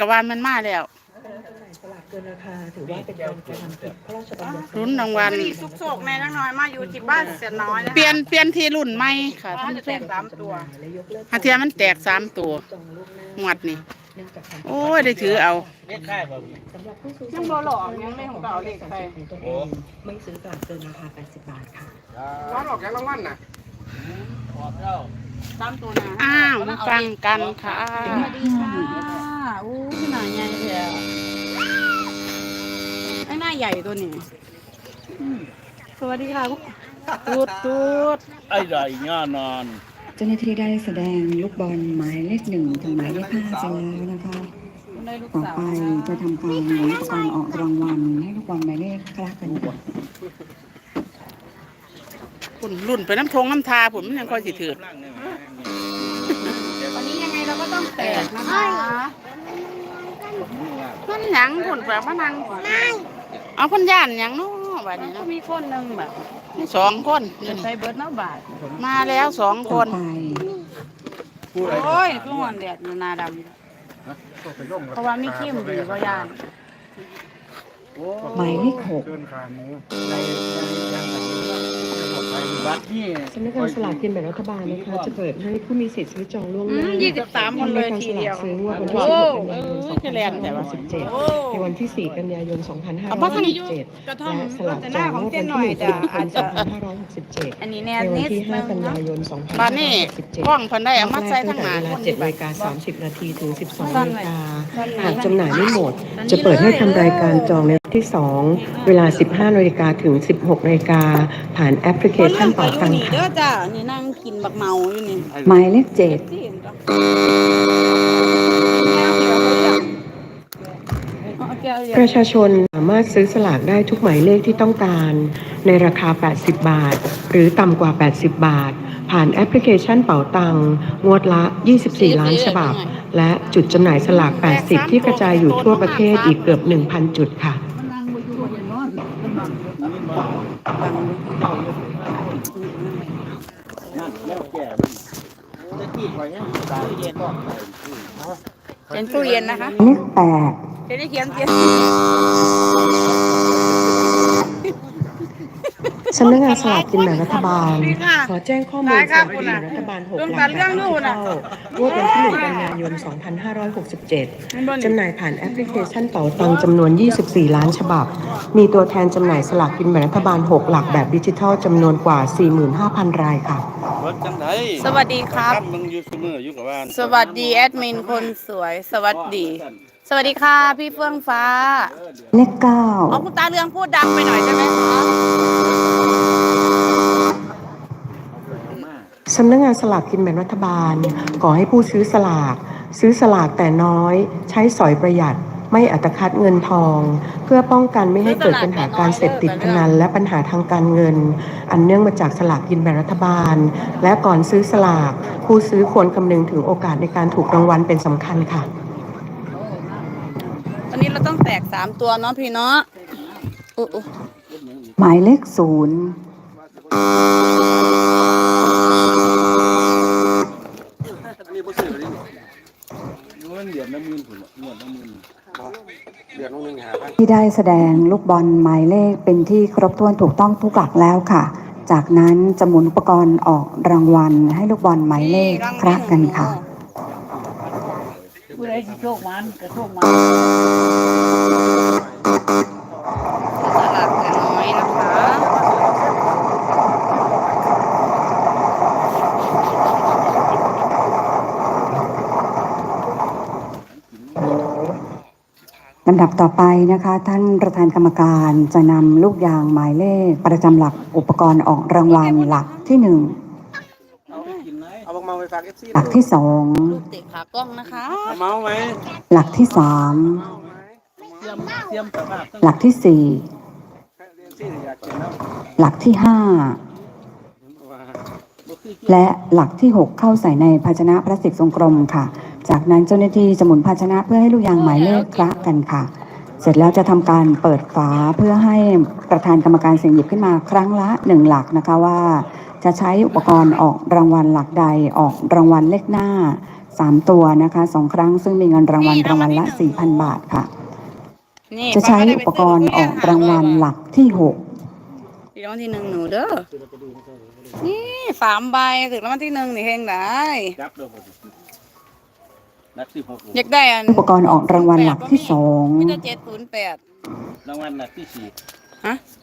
กะว่ามันมาแล้ว สลากเกินราคาถือว่าเป็นการกระทำผิดพระราชบัญญัติลุ้นรางวัลสุกโศกในนักน้อยมาอยู่ที่บ้านเสียน้อยนะเปลี่ยนเปลี่ยนที่รุ่นใหม่ค่ะท่านจะแตกสามตัว และยกเลิกหาเทียมันแตกสามตัวจองล่วงหน้าหมวดนี่ เนื่องจากการโอ้ยได้ถือเอา เลขค่ายบ่มี สำหรับผู้ซื้อยังบ่หลอกยังไม่ของเก่าเลขใคร ของตัวเองไม่ซื้อสลากเกินราคา 80 บาทค่ะ ร้อนออกแกงรางวัลน่ะออกแล้วสามตัวนะอ้าวมาฟังกันค่ะ สวัสดีค่ะ อู้ขนาดใหญ่เลยไอ้หน้าใหญ่ตัวนี้อืมสวัสดีค่ะพวกตูดตูดไอ้ใหญ่ย่านอนเจ้าหน้าที่ได้แสดงลูกบอลหมายเลขหนึ่งถึงหมายเลขห้าไปแล้วนะคะได้ลูกต่อสาวไปจะทำการหมุนอุปกรณ์ออกรางวัลให้ลูกบอลหมายเลขคลากันค่ะคุณรุ่นไปน้ำทงน้ำทาผมมันยังค่อยสิถือวันนี้ยังไงเราก็ต้องแตกนะคะ มันหยังคุณแบบมานั่งเอาคนย่านหยังเนาะบัดนี้ก็เนาะมีคนหนึ่งแบบมีสองคนอยู่จะนี่ใช้เบิร์ดเน้าบาทมาแล้วสองคต่อนไปโอ้ยทุกวันแดดอยู่หนาดำเพราะว่ามีเข้มดีก็ยาน หมายเลขหกเกินขาหมูในในยังไปบัตรนี่สำนักงานสลากกินแบ่งรัฐบาลนะคะจะเปิดให้ผู้มีสิทธิ์ซื้อจองล่วงหอืน้ามยี่สิบสามคนเลยทีเดียวซื้องวดวันที่โอ้16กันยายน2567ในวันที่4กันยายนเอามาทางนี้2567กระท่อมและสลากแต่หจอน้างของงวดเจวันนหน่อยที่จะอาจจะ1อันนี้2567แนในววันนิดที่นึง5กันเนาะยายนบ้านนี้2567กล้องเพันได้เอามาใส่ทั้งหนาเวคลาน7นาไปฬิกา30นาทีถึง12นาฬิกาหากจำหน่ายไม่หมด จะเปิดให้ทำรายการจองในวันที่ 2 เวลา 15นาฬิกาถึง 16นาฬิกาผ่านแอปพลิเคคนชัเรื่นองไปเป่าอยู่ตังนี่ค์เด้ค่ะอจ้านี่นั่งกินบักเมาอยู่นี่หมายเลขเจ็ดที่เห็นปะแก้วเดียวเขาเรียกเอาแก้วเดียวประชาชนสามารถซื้อสลากได้ทุกหมายเลขที่ต้องการ ในราคา 80 บาท หรือต่ำกว่า 80 บาท ผ่านแอปพลิเคชันเป๋าตังงวดละ 24 ล้านฉบับ และจุดจำหน่ายสลาก 80 ที่กระจายอยู่ทั่วประเทศอีกเกือบ 1,000 จุดค่ะ นั่นแล้วแก่มันจะที่ไว้ยังตายเย็นก็เป็นตู้เย็นนะคะเลขแปดจะได้เขียนเขียน สำนักงานสลากกินแบ่งรัฐบาลดีค่ะขอแจ้งข้อมูลได้ค่ะสลากกินแบ่งรัฐบาล6เรื่องหลักากรเรื่องนู่นน่ะงวดวันที่1กันยายน 2567 จำหน่ายผ่านแอปพลิเคชันเป๋าตังจำนวน 24 ล้านฉบับ มีตัวแทนจำหน่ายสลากกินแบ่งรัฐบาล 6 หลักแบบดิจิทัลจำนวนกว่า 45,000 รายค่ะรถจังไดสวัสดีครับมึงอยู่เสมออยู่กับบ้านสวัสดีแอดมินคนสวย สวัสดี สวัสดีค่ะ พี่เฟื่องฟ้า เลขเก้าอ๋อคุณตาเรืองพูดดังไปหน่อยใช่ไหมคะสำนักงานสลากกินแบ่งรัฐบาลขอให้ผู้ซื้อสลาก ซื้อสลากแต่น้อย ใช้สอยประหยัด ไม่อัตคัดเงินทอง เพื่อป้องกันไม่ให้เกิดปัญหาการเสพติดพนันและปัญหาทางการเงิน อันเนื่องมาจากสลากกินแบ่งรัฐบาล และก่อนซื้อสลาก ผู้ซื้อควรคำนึงถึงโอกาสในการถูกรางวัลเป็นสำคัญค่ะ วันนี้เราต้อง แตกสามตัวเนาะพี่เนาะอุ๊ยหมายเลขศูนย์นี่บ่ซื้อเลยนี่เงินเดือนน้ำมือผมเงินน้ำมือเดือนนึงหาพันที่ได้แสดงลูกบอลหมายเลขเป็นที่ครบถ้วนถูกต้องทุกหลักแล้วค่ะ จากนั้นจะหมุนอุปกรณ์ออกรางวัลให้ลูกบอลหมายเลขคลากันค่ะผู้ใดสิโชคมันกระโชคมัน สลับกันน้อยนะคะลำดับต่อไปนะคะ ท่านประธานกรรมการจะนำลูกยางหมายเลขประจำหลักอุปกรณ์ออกรางวัลหลักที่หนึ่งเอาบักเมาไปฝาก FC หลักที่สองลูกเตะขากล้องนะคะ เอาเมาไหม หลักที่สาม หลักที่สี่หลักที่ห้าและหลักที่ 6 เข้าใส่ในภาชนะพลาสติกทรงกลมค่ะ จากนั้นเจ้าหน้าที่จะหมุนภาชนะเพื่อให้ลูกยางหมายเลขคละกันค่ะ เสร็จแล้วจะทำการเปิดฝาเพื่อให้ประธานกรรมการเสียงหยิบขึ้นมาครั้งละ 1 หลักนะคะว่า จะใช้อุปกรณ์ออกรางวัลหลักใดออกรางวัลเลขหน้า 3 ตัวนะคะสองครั้งซึ่งมีเงินรางวัลรางวัลละ 4,000 บาทค่ะ นี่จะใช้อุปกรณ์ออกรางวัลหลักที่ที่รางวัลที่หนึ่งหนูเด้อ นี่สามใบถึงรางวัลที่หนึ่งนี่เฮงได้จับเด้อผมนัดสิบหกอยากได้อัน6อุปกรณ์ออกรางวัลหลักที่มีแต่เจ็ดศูนย์แปดรางวัลนัดที่สี่ฮะอืม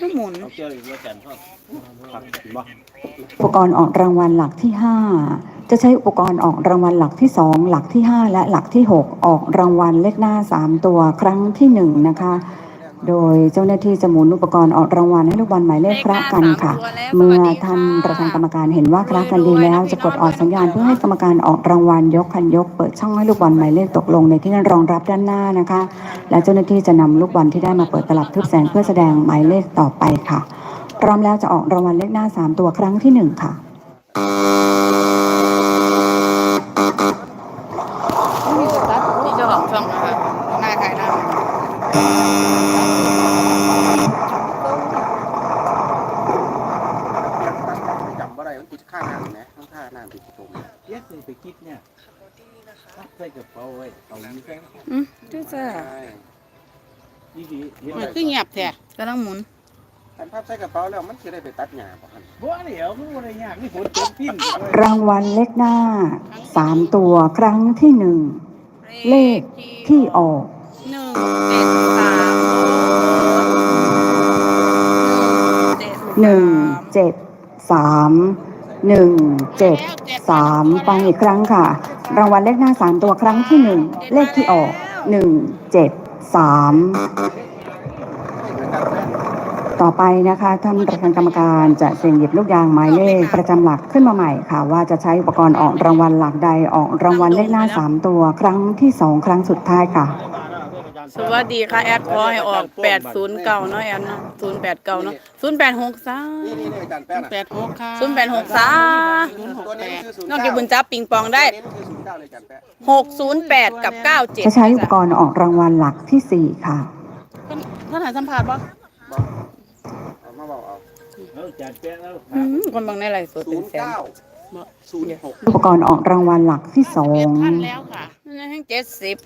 ก็หมุนเอาเจออีกว่าจันทร์พ่อผักบ่2อุปกรณ์ออกรางวัลหลักที่ 5 จะใช้อุปกรณ์ออกรางวัลหลักที่ 2 หลักที่ 5 และหลักที่ 6 ออกรางวัลเลขหน้า 3 ตัวครั้งที่ 1 นะคะ โดยเจ้าหน้าที่จะหมุนอุปกรณ์ออกรางวัลให้ลูกบอลหมายเลขคละกันค่ะ เมื่อท่านประธานกรรมการเห็นว่าคละกันดีแล้วจะกดออกสัญญาณเพื่อให้กรรมการออกรางวัลยกคันยกเปิดช่องให้ลูกบอลหมายเลขตกลงในที่รองรับด้านหน้านะคะ และเจ้าหน้าที่จะนำลูกบอลที่ได้มาเปิดตลับทึบแสงเพื่อแสดงหมายเลขต่อไปค่ะ พร้อมแล้วจะออกรางวัลเลขหน้า 3 ตัวครั้งที่ 1 ค่ะมีสตัดที่เจ้าของช่องนะคะหน้าใครหน้า จำบ่ได้มันติดข้างน้ำนะข้างข้างน้ำติดตรง เย็ดเลยไปคิดเนี่ยใส่กระเป๋าไว้เอาอยู่แค่ อืมดูจ้า ใช่ ดีดีเห็น มัน ไหม คือเงี ยบแท้กำลังหมุนอันภาพใส่กระเป๋าแล้วมันจะได้ไปตัดหญ้าป่ะครับบ่เดี๋ยวมันบ่ได้ยากนี่ฝนตกพิ้นรางวัลเลขหน้า3ตัวครั้งที่1เลขที่ออกหนึ่งเจ็ดสามหนึ่งเจ็ดสามหนึ่งเจ็ดสามฟังอีกครั้งค่ะ รางวัลเลขหน้าสามตัวครั้งที่หนึ่งเลขที่ออกหนึ่งเจ็ดสาม ต่อไปนะคะท่านประธานกรรมการจะเสี่ยงหยิบลูกยางหมายเลขประจำหลักขึ้นมาใหม่ค่ะ ว่าจะใช้อุปกรณ์ออกรางวัลหลักใดออกรางวัลเลขหน้าสามตัว ครั้งที่สองครั้งสุดท้ายค่ะ สวัสดีค่ะแอดขอให้ออกแปดศูนย์เก้าเนาะแอดเนาะศูนย์แปดเก้าเนาะศูนย์แปดหกสามนี่นี่นี่อาจารย์แป๊ะแปดหกค่ะศูนย์แปดหกสามตัวนี้คือศูนย์นอกจากบุญจับปิงปองได้ตัวนี้คือศูนย์เก้าเลยอาจารย์แป๊ะหกศูนย์แปดกับเก้าเจ็ดจะใช้อุปกรณ์ออกรางวัลหลักที่สี่ค่ะท่านหาสัมผัสบ่บอกเอา มาบอกเอาเอาจานแป้งแล้วอืมคนบางในไรสดศูเป็นนย์แสนเก้าศูนย์หกอุปกรณ์ออกรางวัลหลักที่สอเปลี่ยนงท่านแล้วค่ะ นั่นให้เจ็ดสิบ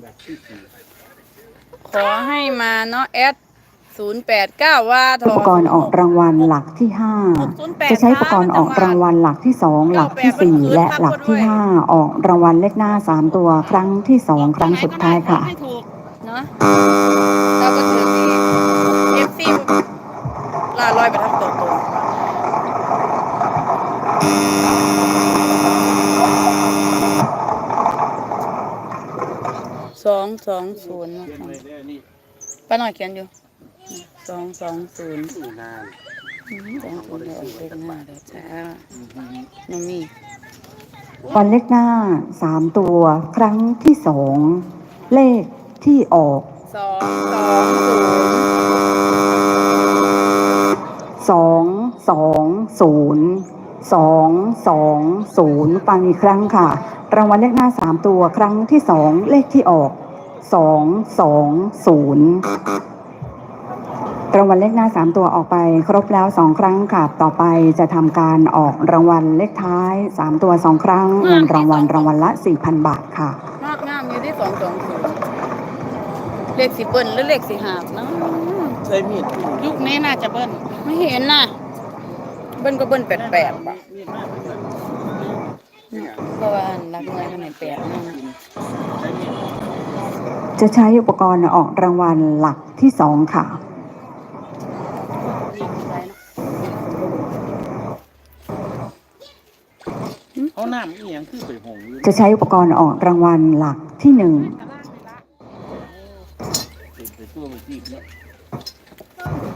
แบบที่สี่ขอให้มาเนาะแอดศูนย์แปดเก้าว่าทอุปกรณ์ออกรางวัลหลักที่ห้าจะใช้อุปกรณ์ออกรางวัลหลักที่สองหลักที่สี่และหลักที่ห้าออกรางวัลเลขหน้าสามตัวครั้งที่สองครั้งสุดท้ายค่ะให้ถูกเนาะ สองสองศูนย์เขียนไว้แล้วนี่ป้าหน่อยเขียนอยู่สองสองศูนย์นี่นานสองศูนย์เดี๋ยวเอาเลขหน้าเดี๋ยวจ้าน้องนี่วันเลขหน้าสามตัวครั้งที่สองเลขที่ออกสองสองศูนย์สองสองศูนย์สองสองศูนย์ฟังอีกครั้งค่ะ รางวัลเลขหน้าสามตัวครั้งที่สองเลขที่ออก สองสองศูนย์รางวัลเลขหน้าสามตัวออกไป ครบแล้วสองครั้งค่ะ ต่อไปจะทำการออกรางวัลเลขท้ายสามตัวสองครั้งเงินรางวัลรางวัลละสี่พันบาทค่ะมากงามอยู่ที่สองสองศูนย์เลขสิเบิ้ลหรือเลขสิหาบเนาะใช้มีดยุคนี้น่าจะเบิ้ลไม่เห็นน่ะ เบิ้ลก็เบิ้ลแปลกๆอะมีดมากเพราะว่ารักเงินมันไหนแปลกนั่นน่ะ จะใช้อุปกรณ์ออกรางวัลหลักที่สองค่ะ เอาน้ำอีหยังคือไปหงอยู่จะใช้อุปกรณ์ออกรางวัลหลักที่หนึ่งเป็นไปตัวมันจีบเนี่ย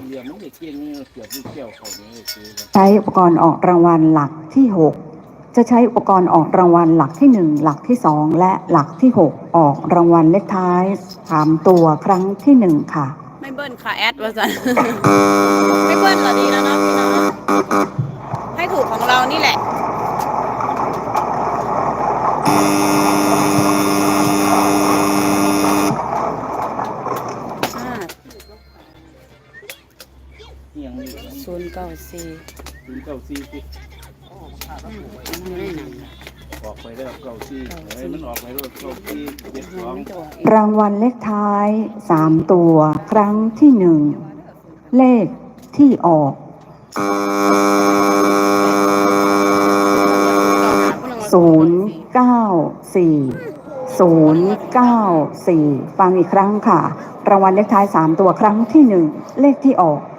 เหลี่ยมมันเด็กเก่งนี่เกี่ยวลูกแก้วเขาเนี่ยคือใช้อุปกรณ์ออกรางวัลหลักที่6 จะใช้อุปกรณ์ออกรางวัลหลักที่ 1 หลักที่ 2 และหลักที่ 6 ออกรางวัลเลขท้าย3ตัวครั้งที่ 1 ค่ะ ไม่เบิ้ลค่ะแอดว่าสัน ไม่เบิ้ลเหรอดีแล้วเนาะพี่เนาะให้ถูกของเรานี่แหละห้าอีหยังนี่ศูนย์เก้าสี่ ถึงเก้าสี่สิน ไปแล้วเก้าสี่ให้มันออกไปแล้วเก้าสี่เจ็ดสองรางวัลเลขท้าย3ตัว ครั้งที่1เลขที่ออก094 094ฟังอีกครั้งค่ะ รางวัลเลขท้าย3ตัวครั้งที่1เลขที่ออก094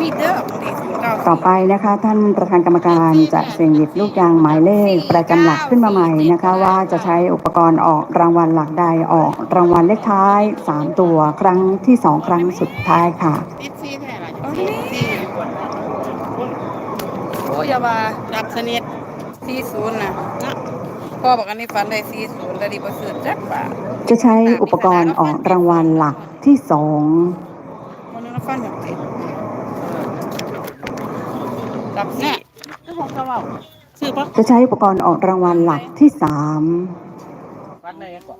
มีเด้อดีศูนย์เก้า ต่อไปนะคะ ท่านประธานกรรมการจะเสี่ยงหยิบลูกยางหมายเลขประจำหลักขึ้นมาใหม่นะคะ ว่าจะใช้อุปกรณ์ออกรางวัลหลักใดออกรางวัลเลขท้าย 3 ตัวครั้งที่ 2 ครั้งสุดท้ายค่ะติดซีแท้ล่ะติดซีโอ้ยอย่าว่าดับสนิทสี่ศูนย์นะพ่อบอกอันนี้ฝันได้สี่ศูนย์แล้วดีประเสริฐจักบาทจะใช้อุปกรณ์ออกรางวัลหลักที่2วันนี้เราฟันหกเจ็ด กับสี่เจ้าของกระเป๋าซื้อปะจะใช้อุปกรณ์ออกรางวัลหลักที่3ฟันได้ยังก่อน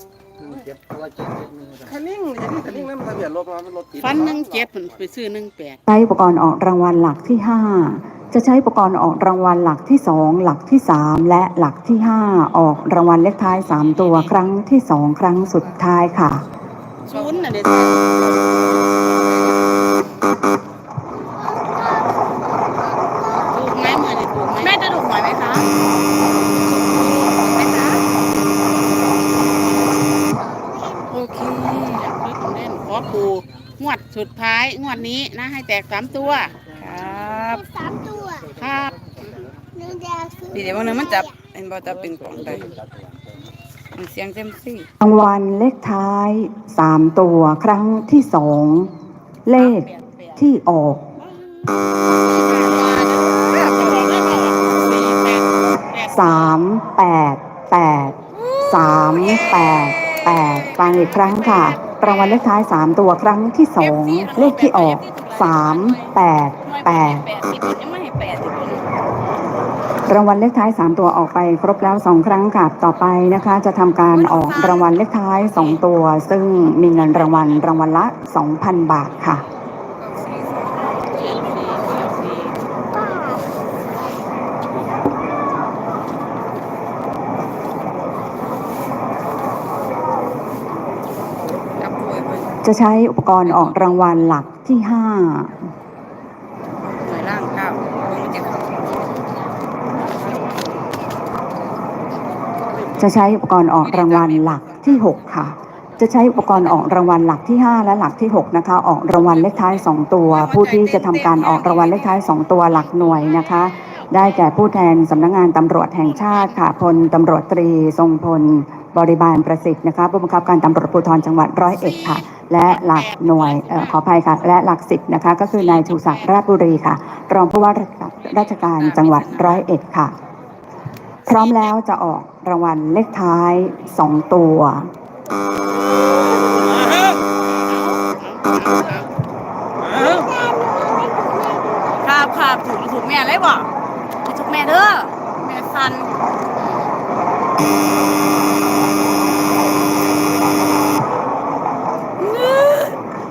เจ็บตัวเจ็บเจ็บมือคันนิ่งจะนี่คันนิ่งแล้วมันทะเบียนรถมันรถติดฟันหนึ่งเจ็ดผลไปซื้อหนึ่งแปดใช้อุปกรณ์ออกรางวัลหลักที่5จะใช้อุปกรณ์ออกรางวัลหลักที่2หลักที่3และหลักที่5ออกรางวัลเลขท้าย3ตัวครั้งที่2ครั้งสุดท้ายค่ะศูนย์น่ะเด็ดถูกไหมมือนี่ถูกไหม แม่จะถูกหวยไหมคะไหมคะ โอเคอยากซื้อของเล่นขอปูงวดสุดท้ายงวดนี้นะให้แต กสามตัว ครับสามตัวครับหนึ่งแดงคือดีเดี๋ยววันหนึงมันจับเอ็นบอจับเป็นของได้มันเสียงเต็มซี่รางวัลเลขท้าย3ตัวครั้งที่2เลขที่ออก3 8 8 3 8 8ฟังอีกครั้งค่ะรางวัลเลขท้าย3ตัวครั้งที่2เลขที่ออก 3 8 8แปดสิบยังไม่ให้แปดรางวัลเลขท้าย 3 ตัวออกไปครบแล้ว 2 ครั้งค่ะ ต่อไปนะคะ จะทำการออกรางวัลเลขท้าย 2 ตัว ซึ่งมีเงินรางวัลรางวัลละ 2,000 บาทค่ะ จะใช้อุปกรณ์ออกรางวัลหลัก ที่5หน่วยล่างเก้าลงมาเจ็ดจะใช้อุปกรณ์ออกรางวัลหลักที่6ค่ะ จะใช้อุปกรณ์ออกรางวัลหลักที่ 5 และหลักที่ 6 นะคะ ออกรางวัลเลขท้าย 2 ตัว ผู้ที่จะทำการออกรางวัลเลขท้าย 2 ตัวหลักหน่วยนะคะ ได้แก่ผู้แทนสำนักงานตำรวจแห่งชาติค่ะพลตำรวจตรีทรงพล บริบาลประสิทธิ์นะคะผู้บังคับการตำรวจภูธรจังหวัดร้อยเอ็ดค่ะ และหลักหน่วยออขออภัยค่ะ และหลักสิบนะคะ ก็คือนายชูศักดิ์ราชบุรีค่ะ รองผู้ว่าราชการจังหวัดร้อยเอ็ดค่ะ พร้อมแล้วจะออกรางวัลเลขท้าย2ตัว ครับครับถูกถูกแม่เลยบ่ถูกแม่เด้อแม่สัน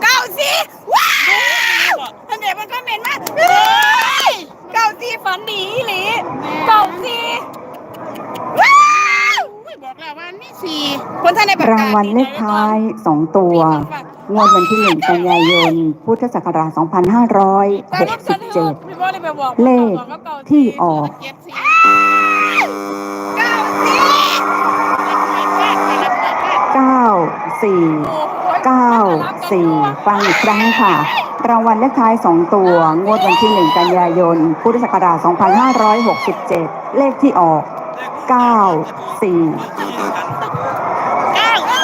เก้าสี่ว้าวท่านเด็กมันก็เหม็นมากเฮ้ยเก้าสี่ฝันดีอีหลีเก้าสี่ว้าว อุ้ยบอกแล้วว่านี่สี่ คนท่านในป ระกาศรางวัลเลขท้าย 2 ตัว งวดวันที่ 1 กันยายน พุทธศักราช 2567 เลขที่ออกเจ็ดสี่เก้าสี่ฟังอีกครั้งค่ะ รางวัลเลขท้าย 2 ตัว งวดวันที่ 1 กันยายน พุทธศักราช 2567 เลขที่ออก 94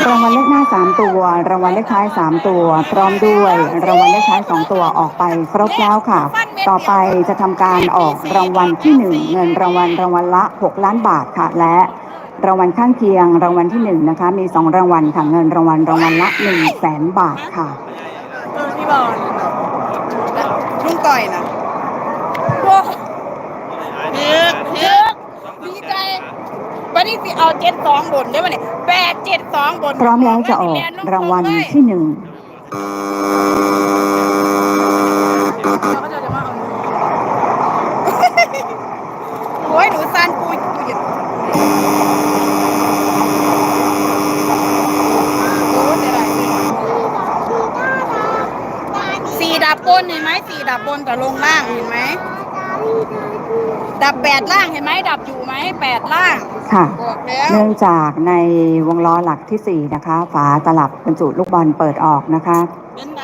รางวัลเลขหน้า 3 ตัว รางวัลเลขท้าย 3 ตัว พร้อมด้วยรางวัลเลขท้าย 2 ตัวออกไปครบแล้วค่ะ ต่อไปจะทำการออกรางวัลที่ 1 เงินรางวัลรางวัลละ 6 ล้านบาทค่ะ และรางวัลข้างเคียงรางวัลที่1นะคะมี 2 รางวัลค่ะเงินรางวัลรางวัลละ1 0 0 0 0แสนบาทค่ะเออพี่บอลลุงต่อยนะโอ้เถือกเถือกดีใจวันนี้สิเอาเจ็ดสองบนได้ไหมเนี่ย แปดเจ็ดสองบนพร้อมแล้วจะออกรางวัลที่1เราก็จะมาเอาอ้ยหนูซันปูปูหยุดโอ้ยเสียดายสี่ดับบนเห็นไหมสี่ดับบนแต่ลงล่างเห็นไหมดับแปดล่างเห็นไหมดับอยู่ไหมแปดล่าง ค่ะบอกแล้วเนื่องจากในวงล้อหลักที่ 4 นะคะ ฝาตลับบรรจุลูกบอลเปิดออกนะคะเป็นไร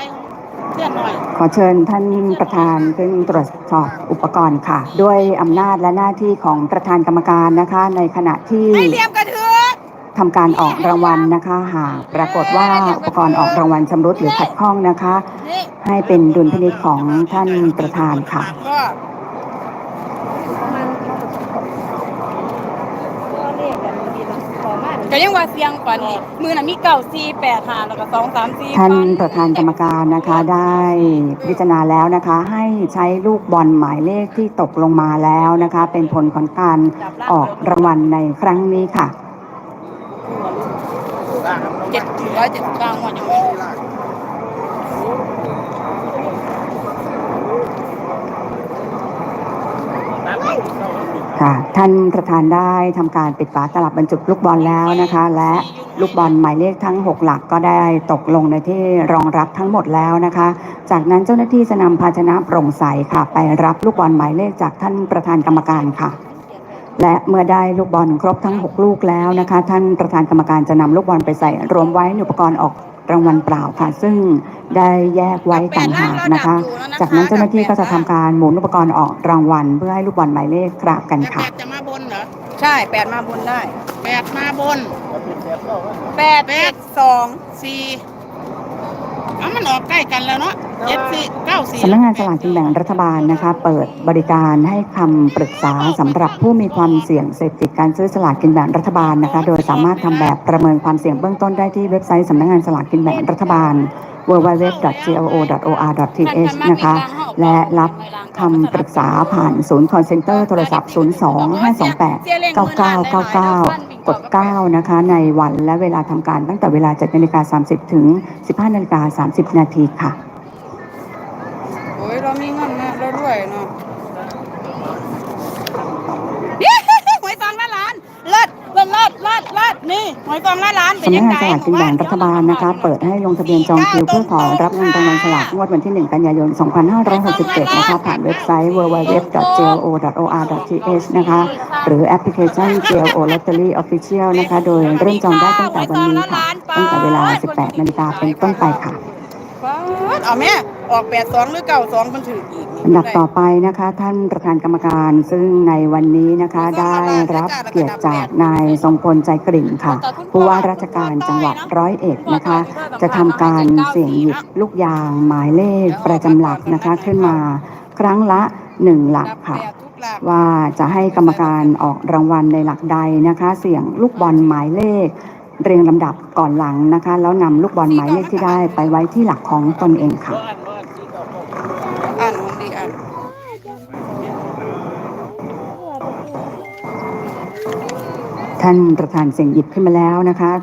เพื่อนหน่อยขอเชิญท่านประธานขึ้นตรวจสอบอุปกรณ์ค่ะ ด้วยอำนาจและหน้าที่ของประธานกรรมการนะคะ ในขณะที่ไม่เลียมกระเทือกทำการออกรางวัลนะคะ หากปรากฏว่าอุปกรณ์ออกรางวัลชำรุดหรือขัดข้องนะคะนี่ให้เป็นดุลพินิจของท่านประธานค่ะ ก็ก็ยังว่าเสียงกว่านี้มือน่ะมีเก่าสี่แปดหาแล้วก็สองสามสี่ท่านประธานกรรมการนะคะได้พิจารณาแล้วนะคะ ให้ใช้ลูกบอลหมายเลขที่ตกลงมาแล้วนะคะ เป็นผลของการออกรางวัลในครั้งนี้ค่ะเจ็ดร้อยเจ็ดกลางวันยังไม่รู้ ค่ะ ท่านประธานได้ทำการปิดฝาตลับบรรจุลูกบอลแล้วนะคะ และลูกบอลหมายเลขทั้ง 6 หลักก็ได้ตกลงในที่รองรับทั้งหมดแล้วนะคะ จากนั้นเจ้าหน้าที่จะนำภาชนะโปร่งใสค่ะ ไปรับลูกบอลหมายเลขจากท่านประธานกรรมการค่ะ และเมื่อได้ลูกบอลครบทั้ง 6 ลูกแล้วนะคะ ท่านประธานกรรมการจะนำลูกบอลไปใส่รวมไว้ในอุปกรณ์ออก รางวัลเปล่าค่ะ ซึ่งได้แยกไว้ต่างหากนะคะ จากนั้นเจ้าหน้าที่ก็จะทำการหมุนอุปกรณ์ออกรางวัล เพื่อให้ลูกบอลหมายเลขกราบกันแต่แปค่ะดจะมาบนเหรอใช่แปดมาบนได้แปดมาบนแปดเจ็ดสองสี่เอามันออกใกล้กันแล้วเนาะเจ็ด สี่เก้าสี่สำนักงานสลากกินแบ่งรัฐบาลนะคะ เปิดบริการให้คำปรึกษาสำหรับผู้มีความเสี่ยงเสพติดการซื้อสลากกินแบ่งรัฐบาลนะคะ โดยสามารถทำแบบประเมินความเสี่ยงเบื้องต้นได้ที่เว็บไซต์สำนักงานสลากกินแบ่งรัฐบาล www.glo.or.th นะคะ และรับคำปรึกษาผ่านศูนย์คอนเซ็นเตอร์โทรศัพท์ 02 528 9999 กด 9 นะคะ ในวันและเวลาทำการตั้งแต่เวลา 7นาฬิกา30 ถึง 15นาฬิกา30 นาทีค่ะ โอ้ยเรามีเงินนะเราด้วยเนาะหวยซองละล้านเลิศเลิศเลิศเลิศเลิศ นี่หวยซองละล้านเป็นสำนัยักงงานไงสลากกินแบ่งรัฐบาลนะคะ เปิดให้ลงทะเบียนจองคิวเพื่อขอรับเงินรางวัลสลากงวดวันที่ 1 กันยายน 2567 นะคะ ผ่านเว็บไซต์ www.glo.or.th นะคะ หรือแอปพลิเคชัน GLO Lottery Official นะคะ โดยเริ่มจองได้ตั้งแต่วันนี้ค่ะ ตั้งแต่เวลา 18 นาฬิกาเป็นต้นไปค่ะป๊าดเอาแม่ ออกแปดสองหรือเก้าสองมันถืออีกอันดับต่อไปนะคะ ท่านประธานกรรมการซึ่งในวันนี้นะคะได้รับเกียรติจากนายทรงพลใจกริ่งค่ะ ผู้ว่าราชการจังหวัดร้อยเอ็ดนะคะ จะทำการเสี่ยงหยิบลูกยางหมายเลขประจำหลักนะคะขึ้นมาครั้งละหนึ่งหลักดับค่ะแปดทุกหลักว่าจะให้กรรมการออกรางวัลในหลักใดนะคะ เสี่ยงลูกบอลหมายเลข เรียงลำดับก่อนหลังนะคะ แล้วนำลูกบอลหมายเลขที่ได้ไปไว้ที่หลักของตนเองค่ะ อ่านของดีอ่าน ท่านประธานเสียงหยิบขึ้นมาแล้วนะคะ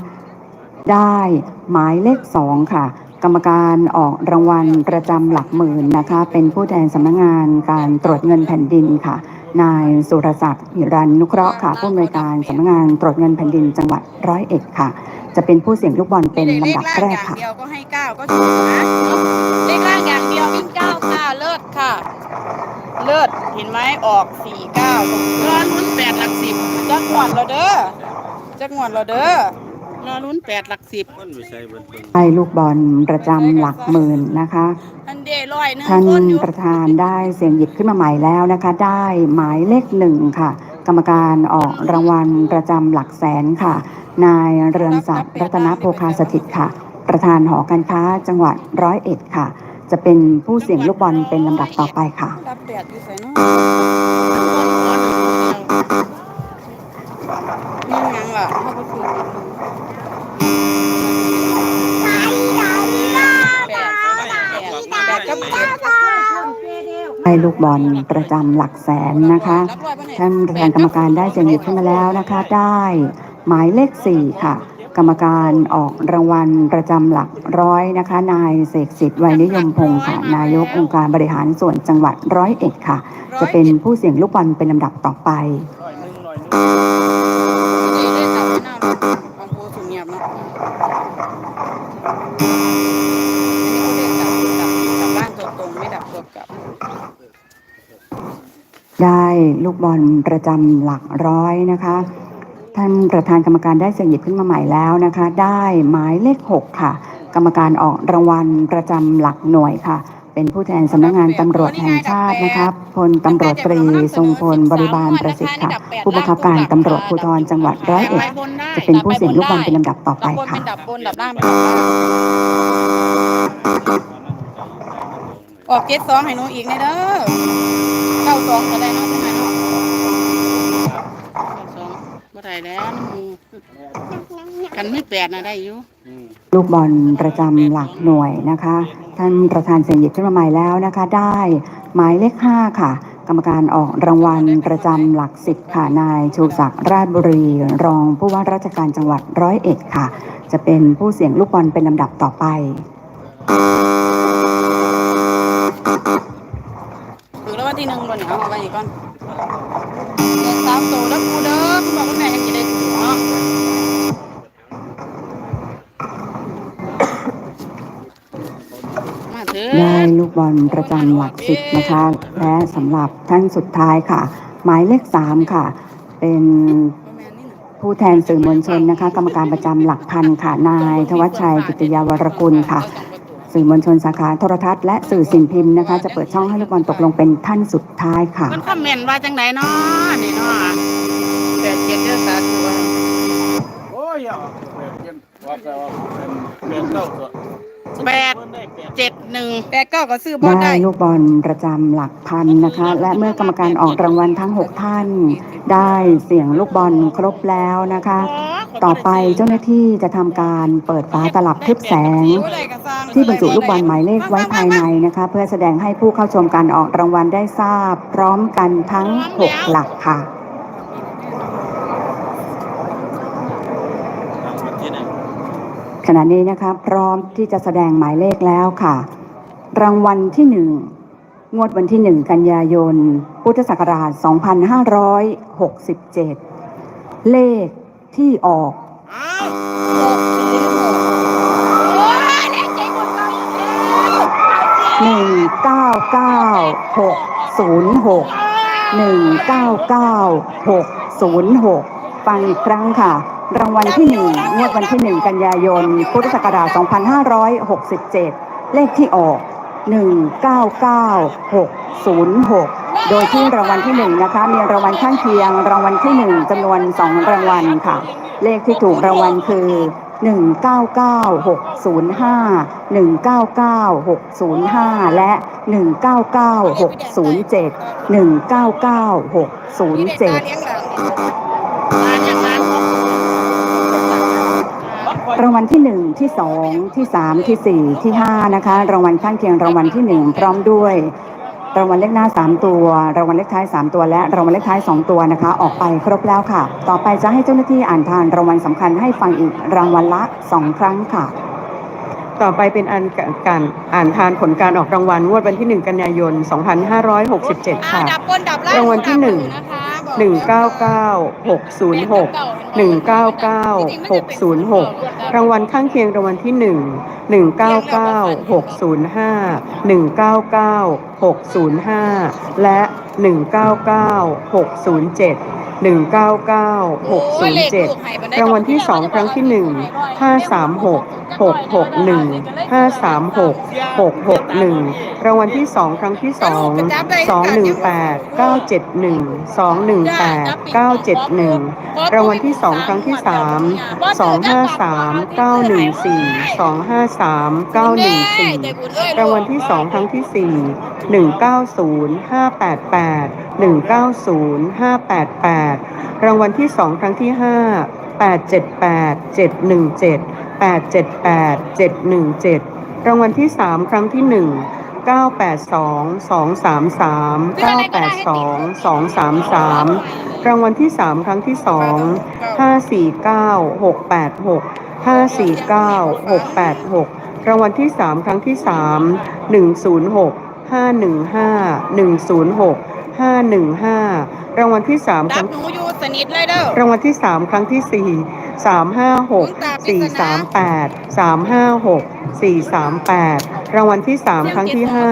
ได้หมายเลขสองค่ะ กรรมการออกรางวัลประจำหลักหมื่นนะคะ เป็นผู้แทนสำนักงานการตรวจเงินแผ่นดินค่ะ นายสุรศักดิ์หิรันนุเคราะห์ค่ะผู้อำนวยการสำนักงานตรวจเงินแผ่นดินจังหวัดร้อยเอ็ดค่ะ จะเป็นผู้เสี่ยงลูกบอลเป็นเลลำขดับล่างแรอกย่างค่ะเดียวก็ให้เก้าก็ถูกนะเลขล่างอย่างเดียววิ่งเก้าค่ะเลิศค่ะ เลิศเห็นไหมออกสี่เก้ารอลุ้นแปดหลักสิบ จักงวดเราเด้อจักงวดเราเด้อรอลุ้นแปดหลักสิบมันไม่ใช่เบิดเบิ่งให้ลูกบอลประจำหลักหมื่นนะคะท่านเดร้อยหนึ่งท่านคนอยู่ประธานได้เสียงหยิบขึ้นมาใหม่แล้วนะคะ ได้หมายเลขหนึ่งค่ะ กรรมการออกรางวัลประจำหลักแสนค่ะ นายเรืองศักดิ์รัตนโภคาสถิตค่ะ ประธานหอการค้าจังหวัดร้อยเอ็ดค่ะ จะเป็นผู้เสี่ยงลูกบอลเป็นลำดับต่อไปค่ะ รับแดดอยู่ใส่เนาะ ให้ลูกบอลประจำหลักแสนนะคะท่านประธานกรรมการได้เสียงหยิบขึ้นมาแล้วนะคะ ได้หมายเลขสี่ค่ะ กรรมการออกรางวัลประจำหลักร้อยนะคะ นายเสกสิทธิ์วัยนิยมพงศ์ค่ะนายกองค์การบริหารส่วนจังหวัดร้อยเอ็ดค่ะ จะเป็นผู้เสี่ยงลูกบอลเป็นลำดับต่อไป ไม่ได้ได้กลับไปหน้ารถของโพสุเงียบเนาะอันนี้เขาเรียกกลับกลับกลับบ้านตัวตรงไม่ดับตัวกลับ ได้ ลูกบอลประจำหลักร้อยนะคะ ท่านประธานกรรมการได้เสียงหยิบขึ้นมาใหม่แล้วนะคะ ได้หมายเลข 6 ค่ะ กรรมการออกรางวัลประจำหลักหน่วยค่ะ เป็นผู้แทนสำนักงานตำรวจแห่งชาตินะคะพลตำรวจตรีทรงพลบริบาลประสิทธิ์ค่ะ ผู้บังคับการตำรวจภูธรจังหวัดร้อยเอ็ดจะเป็นผู้เสียงลูกบอลเป็นลำดับต่อไปค่ะดับบนดับล่างเป็นดับล่างออกเกตสองให้หนูอีกในเด้อเก้าสองก็ได้เนาะใช่ไหมเนาะเก้าสอง บ่ได้แล้วน้ำหมูกันไม่แปดนะได้อยู่ลูกบอลประจำหลักหน่วยนะคะ ท่านประธานเสียงหยิบขึ้นมาใหม่แล้วนะคะ ได้หมายเลข5ค่ะ กรรมการออกรางวัลประจำหลักสิบค่ะนายชูศักดิ์ราชบุรี รองผู้ว่าราชการจังหวัดร้อยเอ็ดค่ะ จะเป็นผู้เสี่ยงลูกบอลเป็นลำดับต่อไปถือแล้ววันที่หนึ่งบนเนี่ยเอามาไว้อีกก่อน เงินสามตัวแล้วกูเด้อคุณบอกคุณแม่ยังจะได้ถือเนาะมาเถอได้ลูกบอลประจำหลักสิบนะคะ และสำหรับท่านสุดท้ายค่ะ หมายเลขสามค่ะ เป็นผู้แทนสื่อมวลชนนะคะ กรรมการประจำหลักพันค่ะ นายธวัชชัยกิติยาวรกุลค่ะ สื่อมวลชนสาขาโทรทัศน์และสื่อสิ่งพิมพ์นะคะ จะเปิดช่องให้ลูกบอลตกลงเป็นท่านสุดท้ายค่ะมันคอมเมนต์ว่าจังไดเนาะนี่เนาะแปดเจ็ดเดือนสาธุโอ้ยอย่าแบบเย็นว่าแต่ว่าเป็นเก้าตัว แปดเจ็ดหนึ่งแปดเก้าก็ซื้อบอลได้ได้ลูกบอลประจำหลักพันนะคะ และเมื่อกรรมการออกรางวัลทั้ง 6 ท่าน ได้เสียงลูกบอลครบแล้วนะคะ ต่อไปเจ้าหน้าที่จะทำการเปิดฝาตลับทึบแสง ที่บรรจุลูกบอลหมายเลขไว้ภายในนะคะ เพื่อแสดงให้ผู้เข้าชมการออกรางวัลได้ทราบ พร้อมกันทั้ง 6 หลักค่ะ ข ณะนี้นะคะพร้อมที่จะแสดงหมายเลขแล้วค่ะ รางวัลที่หนึ่งงวดวันที่หนึ่งกันยายน พุทธศักราช 2567 เลขที่ออกหนึ่งเก้าเก้าหกศูนย์หกหนึ่งเก้าเก้าหกศูนย์หกฟังอีกครั้งค่ะ รางวัลที่หนึ่งงวดวันที่หนึ่งกันยายน พุทธศักราช 2567 เลขที่ออก 199606 โดยที่รางวัลที่หนึ่งนะคะ มีรางวัลข้างเคียง รางวัลที่หนึ่งจำนวนสองรางวัลค่ะ เลขที่ถูกรางวัลคือ 199605 199605 และ 199607 199607ราง วัลที่1ที่2ที่3ที่4ที่5นะคะ รางวัลข้างเคียงรางวัลที่1พร้อมด้วยรางวัลเลขหน้า 3 ตัว รางวัลเลขท้าย 3 ตัว และรางวัลเลขท้าย 2 ตัวนะคะ ออกไปครบแล้วค่ะ ต่อไปจะให้เจ้าหน้าที่อ่านทานรางวัลสำคัญให้ฟังอีกรางวัลละ 2 ครั้งค่ะ ต่อไปเป็นอันการอ่านทานผลการออกรางวัลงวดวันที่ 1 กันยายน 2567 ค่ะดับบนดับล่างรางวัลที่หนึ่งนะคะ หนึ่งเก้าเก้าหกศูนย์หกหนึ่งเก้าเก้าหกศูนย์หกรางวัลข้างเคียงรางวัลที่หนึ่งหนึ่งเก้าเก้าหกศูนย์ห้าหนึ่งเก้าเก้าหกศูนย์ห้าและหนึ่งเก้าเก้าหกศูนย์เจ็ด หนึ่งเก้าเก้าหกศูนย์เจ็ดรางวัลที่สองครั้งที่หนึ่งห้าสามหกหกหกหนึ่งห้าสามหกหกหกหนึ่งรางวัลที่สองครั้งที่สองสองหนึ่งแปดเก้าเจ็ดหนึ่งสองหนึ่งแปดเก้าเจ็ดหนึ่งรางวัลที่สองครั้งที่สามสองห้าสามเก้าหนึ่งสี่สองห้าสามเก้าหนึ่งสี่รางวัลที่สองครั้งที่สี่หนึ่งเก้าศูนย์ห้าแปดแปดหนึ่งเก้าศูนย์ห้าแปดแปด8 รางวัลที่ 2 ครั้งที่ 5 878 717 878 717 รางวัลที่ 3 ครั้งที่ 1 982 233 982 233 รางวัลที่ 3 ครั้งที่ 2 549 686 549 686 รางวัลที่ 3 ครั้งที่ 3 106 515 106 515 รางวัลที่สามคดัรั้บงหนูอยู่สนิทเลยเด้อ รางวัลที่สามครั้งที่สี่สามห้าหกสี่สามแปดสามห้าหกสี่สามแปดรางวัลที่สามครั้งที่ห้า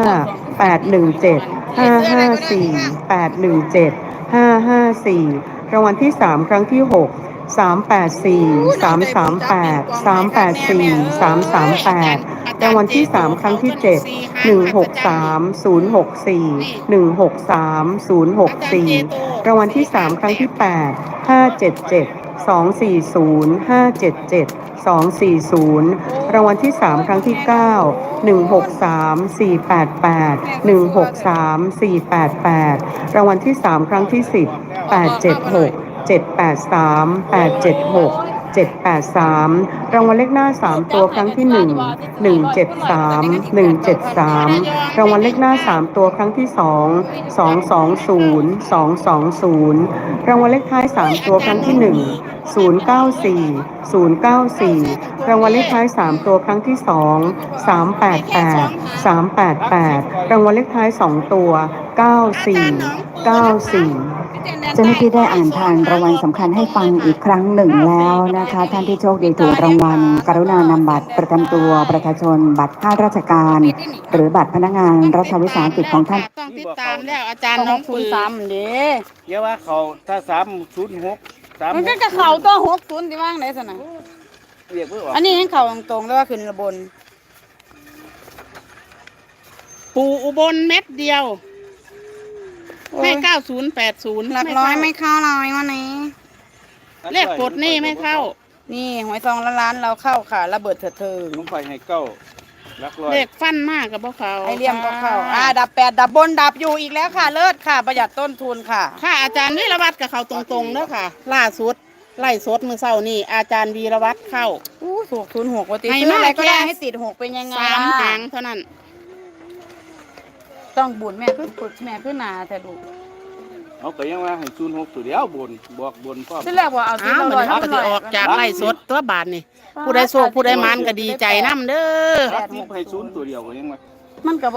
แปดหนึ่งเจ็ดห้าห้าสี่แปดหนึ่งเจ็ดห้าห้าสี่รางวัลที่สามครั้งที่หก สามแปดสี่สามสามแปดสามแปดสี่สามสามแปดรางวัลที่สามครั้งที่เจ็ดหนึ่งหกสามศูนย์หกสี่หนึ่งหกสามศูนย์หกสี่รางวัลที่3ครั้งที่8 577 240 577 240รางวัลที่3ครั้งที่9 163 488 163 488รางวัลที่3ครั้งที่10 876 783 876 783 รางวัลเลขหน้า 3 ตัวครั้งที่ 1 173 173 รางวัลเลขหน้า 3 ตัวครั้งที่ 2 220 220 รางวัลเลขท้าย 3 ตัวครั้งที่ 1 094 094 รางวัลเลขท้าย 3 ตัวครั้งที่ 2 388 388 รางวัลเลขท้าย 2 ตัว 94 94เจ้าหน้าที่ได้อ่านทางรางวัลสำคัญให้ฟังอีกครั้งหนึ่งแล้วนะคะ ท่านที่โชคดีถูกรางวัล กรุณานำบัตรประจำตัวประชาชน บัตรข้าราชการ หรือบัตรพนักงานรัฐวิสาหกิจของท่านต้องติดตามแล้วอาจารย์น้น้อองงศูปืนนย์สามเด้เดี๋ยวว่าเขาถ้าสามศูนย์หก สามมันหก็กจะเข่าตัวหกศูนย์ที่ว่างไหนสนะเรียกเพื่อออกอันนี้ให้เข่าตรงๆแล้วว่าขึ้นระบน ปูอุบลเม็ดเดียวให้เก้าศูนย์แปดศูนย์หลักร้อยไม่เข้าเราไอ้วันนี้ เลขปลดหนี่ไม่เข้า นี่หวยซองละล้านเราเข้าค่ะระเบิดเถิดเทิง ผมไปให้เก้า ลักร้อยเลขฟันมากกับพวกเขาไอเลี่ยมก็เข้าอ่าดับแปดดับบนดับอยู่อีกแล้วค่ะ เลิศค่ะ ประหยัดต้นทุนค่ะ ค่ะอาจารย์วีรวัตรกับเขาตรงๆเด้อค่ะ ล่าสุดไล่สดมือเศร้านี่อาจารย์วีรวัตรเข้า อู้ถูกทุนหกวันติให้ซื้ออะไรมาก็ได้แค่ ให้ติดหกเป็นยังไงสามล่ะหางเท่านั้น ต้องบุญแม่ขึ้นปึกแม่ขึ้นนาแต่ดู เอาก็ยังว่าให้ศูนย์หกตัวเดียวบนบวกบนพร้อม ที่แรกว่าเอาซื้อ้าวอเหมืร้ออนยเขาก็จะออกจากไล่สดตัวบาทนี่ผู้ใดโชคผู้ใดมันก็ดีใจน้ำเด้อ รับทิพย์ให้ศูนย์ตัวเดียวก็ยังว่า มันกับ